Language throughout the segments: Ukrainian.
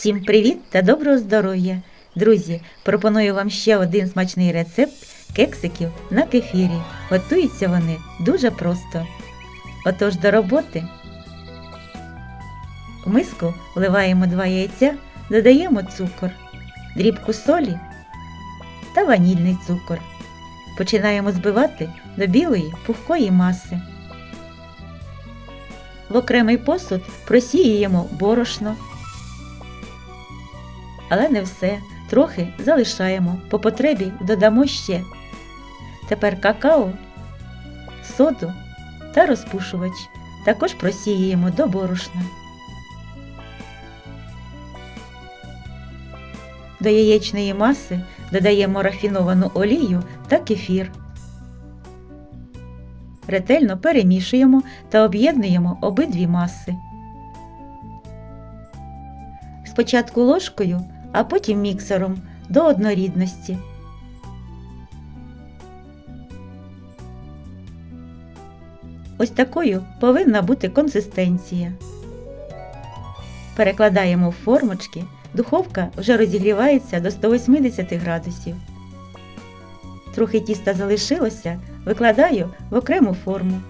Всім привіт та доброго здоров'я! Друзі, пропоную вам ще один смачний рецепт кексиків на кефірі. Готуються вони дуже просто. Отож до роботи. В миску вливаємо два яйця, додаємо цукор, дрібку солі та ванільний цукор. Починаємо збивати до білої пухкої маси. В окремий посуд просіюємо борошно. Але не все. Трохи залишаємо. По потребі додамо ще. Тепер какао, соду та розпушувач. Також просіюємо до борошна. До яєчної маси додаємо рафіновану олію та кефір. Ретельно перемішуємо та об'єднуємо обидві маси. Спочатку ложкою, а потім міксером до однорідності. Ось такою повинна бути консистенція. Перекладаємо в формочки. Духовка вже розігрівається до 180 градусів. Трохи тіста залишилося, викладаю в окрему форму.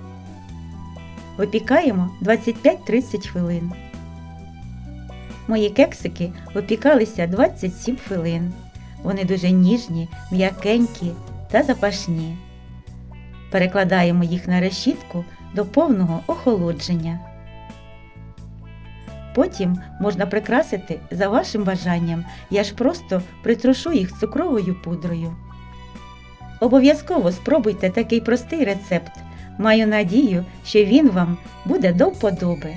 Випікаємо 25-30 хвилин. Мої кексики випікалися 27 хвилин. Вони дуже ніжні, м'якенькі та запашні. Перекладаємо їх на решітку до повного охолодження. Потім можна прикрасити за вашим бажанням. Я ж просто притрушу їх цукровою пудрою. Обов'язково спробуйте такий простий рецепт. Маю надію, що він вам буде до вподоби.